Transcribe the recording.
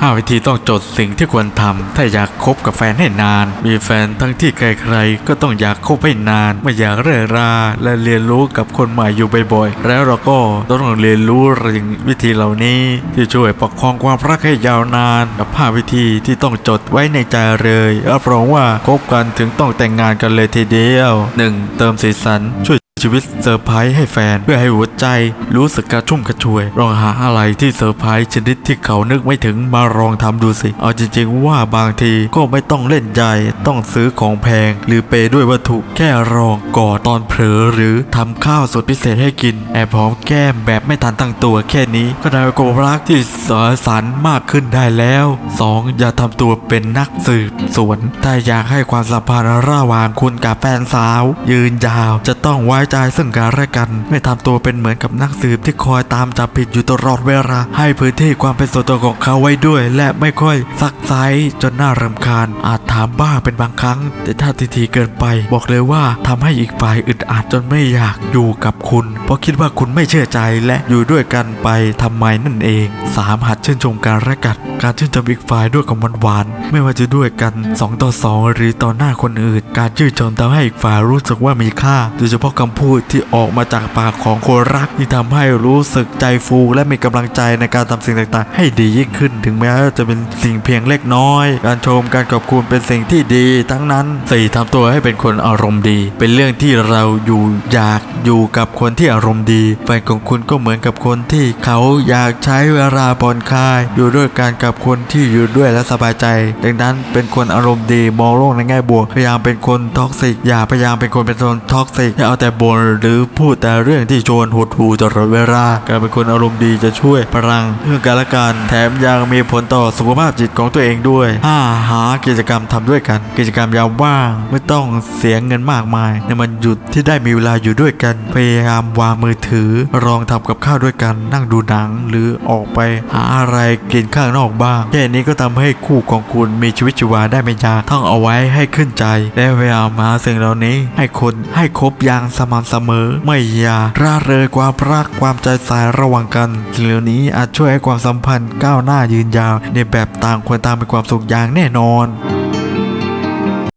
5 วิธีต้องจดสิ่งที่ควรทำถ้าอยากคบกับแฟนให้นาน มีแฟนทั้งที่ใครๆ ก็ต้องอยากคบให้นาน ไม่อยากเร่อราและเรียนรู้กับคนใหม่อยู่บ่อยๆ แล้วเราก็ต้องเรียนรู้สิ่งวิธีเหล่านี้ที่ช่วยประคองความรักให้ยาวนาน กับ 5 วิธีที่ต้องจดไว้ในใจเลยรับรองว่าคบกันถึงต้องแต่งงานกันเลยทีเดียว 1. เติมสีสันช่วย ชีวิตเซอร์ไพรส์ให้แฟน เพื่อให้หัวใจรู้สึกกระชุ่มกระชวยลองหาอะไรที่เซอร์ไพรส์ชนิดที่เขานึกไม่ถึงมาลองทำดูสิ เอาจริง ๆ ว่าบางทีก็ไม่ต้องเล่นใหญ่ต้องซื้อของแพง หรือเปย์ด้วยวัตถุแค่รองกอดตอนเผลอหรือทำข้าวสดพิเศษให้กิน แอบหอมแก้มแบบไม่ทันตั้งตัวแค่นี้ ก็ได้ความรักที่สอสารมากขึ้นได้แล้ว 2. อย่าทำตัวเป็นนักสืบสวนถ้าอยากให้ความสัมพันธ์ระหว่างคุณกับแฟนสาว ยืนยาวจะต้องไว้ใจซึ่งกันและกัน ไม่ทำตัวเป็นเหมือนกับนักสืบที่คอยตามจับผิดอยู่ตลอดเวลา ให้พื้นที่ความเป็นส่วนตัวของเขาไว้ด้วย และไม่ค่อยซักไซจนน่ารำคาญ อาจถามบ้างเป็นบางครั้ง แต่ถ้าทีทีเกินไป บอกเลยว่าทำให้อีกฝ่ายอึดอัดจนไม่อยากอยู่กับคุณ เพราะคิดว่าคุณไม่เชื่อใจและอยู่ด้วยกันไปทำไมนั่นเอง 3. หัดชื่นชมการและกันการชื่นชมอีกฝ่ายด้วยคำหวานๆไม่ว่าจะด้วยกัน 2 ต่อ 2 หรือต่อหน้าคนอื่น การชื่นชมทำให้อีกฝ่ายรู้สึกว่ามีค่า โดยเฉพาะคำพูดที่ออกมาจากปากของคนรักที่ทำให้รู้สึกใจฟูและมีกำลังใจในการทำสิ่งต่างๆ ให้ดียิ่งขึ้น ถึงแม้จะเป็นสิ่งเพียงเล็กน้อย การชมการขอบคุณเป็นสิ่งที่ดี ทั้งนั้น 4. ทำตัวให้เป็นคนอารมณ์ดี เป็นเรื่องที่เราอยู่อยากอยู่กับคนที่อารมณ์ดีแฟนของคุณก็เหมือนกับคนที่เขาอยากใช้เวลาผ่อนคลาย อยู่ด้วยกันกับคนที่อยู่ด้วยและสบายใจ ดังนั้นเป็นคนอารมณ์ดีมองโลกในแง่บวกพยายามเป็นคนท็อกซิกอย่าพยายามเป็นคนเป็นคนท็อกซิกอย่าเอาแต่บ่นหรือพูดแต่เรื่องที่ชวนหดหู่ตลอดเวลาการเป็นคนอารมณ์ดีจะช่วยพลังเพื่องกันและกัน แถมยังมีผลต่อสุขภาพจิตของตัวเองด้วย 5. หากิจกรรมทำด้วยกัน กิจกรรมยามว่างไม่ต้องเสียเงินมากมายในมันหยุดที่ได้มีเวลาอยู่ด้วยกัน พยายามวางมือถือลองทำกับข้าวด้วยกันนั่งดูหนังหรือออกไปหาอะไรกินข้างนอกบ้างแค่นี้ก็ทำให้คู่ของคุณมีชีวิตชีวาได้ไม่ยากท่องเอาไว้ให้ขึ้นใจและพยายามหาสิ่งเหล่านี้ให้คนให้ครบอย่างสม่ำเสมอ ไม่อย่าร่าเริงความรักความใจสายระหว่างกันสิ่งเหล่านี้อาจช่วยให้ความสัมพันธ์ก้าวหน้ายืนยาวในแบบต่างคนต่างมีความสุขอย่างแน่นอน